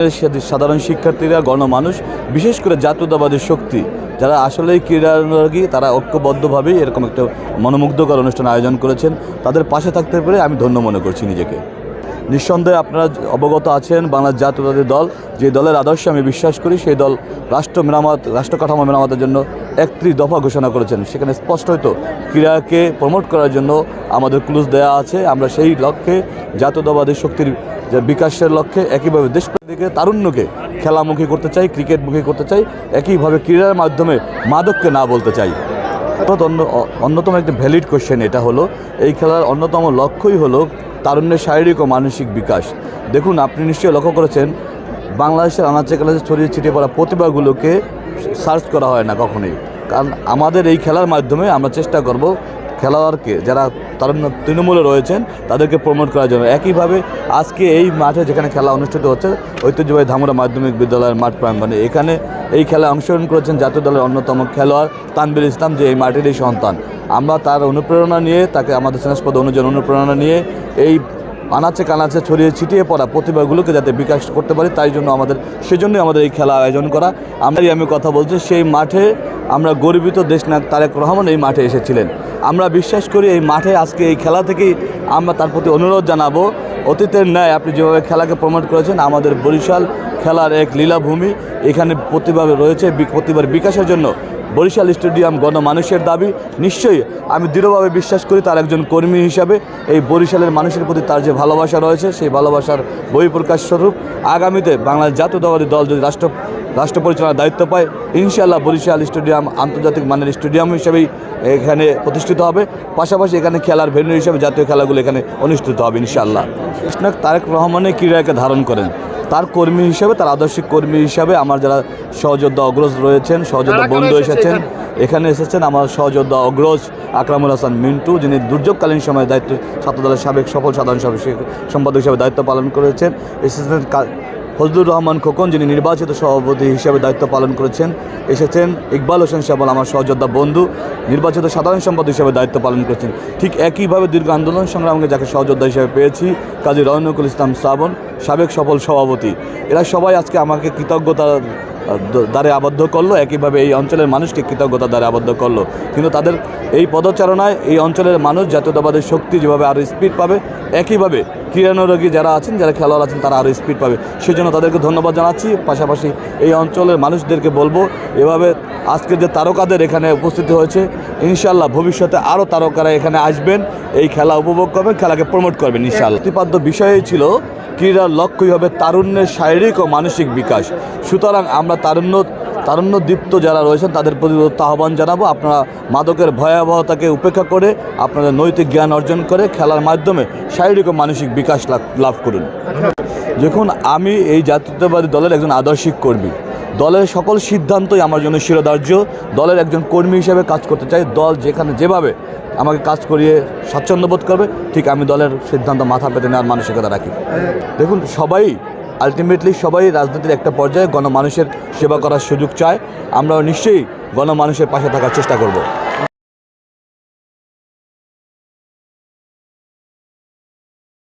সাধারণ শিক্ষার্থীরা, গণমানুষ, বিশেষ করে জাতীয়তাবাদী শক্তি, যারা আসলেই ক্রীড়ানুরাগী, তারা ঐক্যবদ্ধভাবেই এরকম একটা মনোমুগ্ধকর অনুষ্ঠান আয়োজন করেছেন। তাদের পাশে থাকতে পেরে আমি ধন্য মনে করছি নিজেকে। নিঃসন্দেহে আপনারা অবগত আছেন বাংলার জাতীয়তাবাদী দল। যে দলের আদর্শে আমি বিশ্বাস করি, সেই দল রাষ্ট্র মেরামত, রাষ্ট্র কাঠামো মেরামতের জন্য একত্রিশ দফা ঘোষণা করেছেন। সেখানে স্পষ্ট হয়তো ক্রীড়াকে প্রমোট করার জন্য আমাদের ক্লুজ দেওয়া আছে। আমরা সেই লক্ষ্যে, জাতীয়তাবাদী শক্তির যে বিকাশের লক্ষ্যে একইভাবে দেশপ্রেমিকে তারুণ্যকে খেলামুখী করতে চাই, ক্রিকেটমুখী করতে চাই, একইভাবে ক্রীড়ার মাধ্যমে মাদককে না বলতে চাই। অন্য অন্যতম একটি ভ্যালিড কোশ্চেন এটা হলো, এই খেলার অন্যতম লক্ষ্যই হলো তারুণ্যের শারীরিক ও মানসিক বিকাশ। দেখুন, আপনি নিশ্চয়ই লক্ষ্য করেছেন, বাংলাদেশের আনাচে কানাচে ছড়িয়ে ছিটিয়ে পড়া প্রতিভাগুলোকে সার্চ করা হয় না কখনোই। কারণ আমাদের এই খেলার মাধ্যমে আমরা চেষ্টা করব খেলোয়াড়কে যারা তারা তৃণমূলে রয়েছেন, তাদেরকে প্রমোট করার জন্য। একইভাবে আজকে এই মাঠে যেখানে খেলা অনুষ্ঠিত হচ্ছে, ঐতিহ্যবাহী ধামুরা মাধ্যমিক বিদ্যালয়ের মাঠ প্রাঙ্গণে। এখানে এই খেলায় অংশগ্রহণ করেছেন জাতীয় দলের অন্যতম খেলোয়াড় তানবির ইসলাম, যে এই মাঠেরই সন্তান। আমরা তার অনুপ্রেরণা নিয়ে, তাকে আমাদের স্নেহস্পদ অনুযায়ী অনুপ্রেরণা নিয়ে এই আনাচে কানাচে ছড়িয়ে ছিটিয়ে পড়া প্রতিভাগুলোকে যাতে বিকাশ করতে পারি, তাই জন্য আমাদের, সেজন্যই আমাদের এই খেলা আয়োজন করা। আমরাই আমি কথা বলছি, সেই মাঠে আমরা গর্বিত দেশনায়ক তারেক রহমান এই মাঠে এসেছিলেন। আমরা বিশ্বাস করি এই মাঠে আজকে এই খেলা থেকেই আমরা তার প্রতি অনুরোধ জানাব, অতীতের ন্যায় আপনি যেভাবে খেলাকে প্রমোট করেছেন, আমাদের বরিশাল খেলার এক লীলাভূমি, এখানে প্রতিভা রয়েছে প্রতিভার বিকাশের জন্য বরিশাল স্টেডিয়াম গণমানুষের দাবি। নিশ্চয়ই আমি দৃঢ়ভাবে বিশ্বাস করি তার একজন কর্মী হিসাবে এই বরিশালের মানুষের প্রতি তার যে ভালোবাসা রয়েছে, সেই ভালোবাসার বহিঃপ্রকাশ স্বরূপ আগামীতে বাংলাদেশ জাতীয়তাবাদী দল যদি রাষ্ট্র রাষ্ট্র পরিচালনার দায়িত্ব পায়, ইনশাআল্লাহ বরিশাল স্টেডিয়াম আন্তর্জাতিক মানের স্টেডিয়াম হিসেবেই এখানে প্রতিষ্ঠিত হবে। পাশাপাশি এখানে খেলার ভেন্যু হিসেবে জাতীয় খেলাগুলো এখানে অনুষ্ঠিত হবে ইনশাআল্লাহ। কৃষ্ণক তারেক রহমানের ক্রীড়াকে ধারণ করেন। তার কর্মী হিসেবে তার আদর্শিক কর্মী হিসাবে আমার যারা সহযোদ্ধা অগ্রজ রয়েছেন সহযোদ্ধা বন্ধু এসেছেন এখানে? এসেছেন আমার সহযোদ্ধা অগ্রজ আকরামুল হাসান মিন্টু যিনি দুর্যোগকালীন সময়ে দায়িত্ব ছাত্রদলের সাবেক সফল সাধারণ সম্পাদক হিসেবে দায়িত্ব পালন করেছেন। এসেছেন ফজলুর রহমান খোকন, যিনি নির্বাচিত সভাপতি হিসেবে দায়িত্ব পালন করেছেন, এসেছেন। ইকবাল হোসেন শ্যামল আমার সহযোদ্ধা বন্ধু, নির্বাচিত সাধারণ সম্পাদক হিসেবে দায়িত্ব পালন করেছেন। ঠিক একইভাবে দীর্ঘ আন্দোলন সংগ্রামকে যাকে সহযোদ্ধা হিসেবে পেয়েছি, কাজী রহনকুল ইসলাম শ্রাবণ, সাবেক সফল সভাপতি। এরা সবাই আজকে আমাকে কৃতজ্ঞতা দ্বারে আবদ্ধ করল, একইভাবে এই অঞ্চলের মানুষকে কৃতজ্ঞতা দ্বারে আবদ্ধ করল। কিন্তু তাদের এই পদচারণায় এই অঞ্চলের মানুষ জাতীয়তাবাদের শক্তি যেভাবে আরও স্পিড পাবে, একইভাবে ক্রীড়ানুরাগী যারা আছেন, যারা খেলোয়াড় আছেন, তারা আরও স্পিড পাবে। সেজন্য তাদেরকে ধন্যবাদ জানাচ্ছি। পাশাপাশি এই অঞ্চলের মানুষদেরকে বলব, এভাবে আজকে যে তারকাদের এখানে উপস্থিত হয়েছে ইনশাল্লাহ ভবিষ্যতে আরও তারকারা এখানে আসবেন, এই খেলা উপভোগ করবেন, খেলাকে প্রমোট করবেন ইনশাল্লাহ প্রতিপাদ্য বিষয়ই ছিল ক্রীড়ার লক্ষ্যই হবে তারুণ্যের শারীরিক ও মানসিক বিকাশ। সুতরাং আমরা তারুণ্য তারুণ্য দীপ্ত যারা রয়েছেন, তাদের প্রতি আহ্বান জানাব। আপনারা মাদকের ভয়াবহতাকে উপেক্ষা করে আপনাদের নৈতিক জ্ঞান অর্জন করে খেলার মাধ্যমে শারীরিক ও মানসিক বিকাশ লাভ করুন। দেখুন, আমি এই জাতীয়তাবাদী দলের একজন আদর্শিক কর্মী। দলের সকল সিদ্ধান্তই আমার জন্য শিরোধার্য। দলের একজন কর্মী হিসেবে কাজ করতে চাই। দল যেখানে যেভাবে আমাকে কাজ করিয়ে স্বাচ্ছন্দ্য বোধ করবে, ঠিক আমি দলের সিদ্ধান্ত মাথা পেতে নেওয়ার মানসিকতা রাখি। দেখুন, সবাই আলটিমেটলি সবাই রাজনীতির একটা পর্যায়ে গণমানুষের সেবা করার সুযোগ চায়। আমরা নিশ্চয়ই গণমানুষের পাশে থাকার চেষ্টা করব।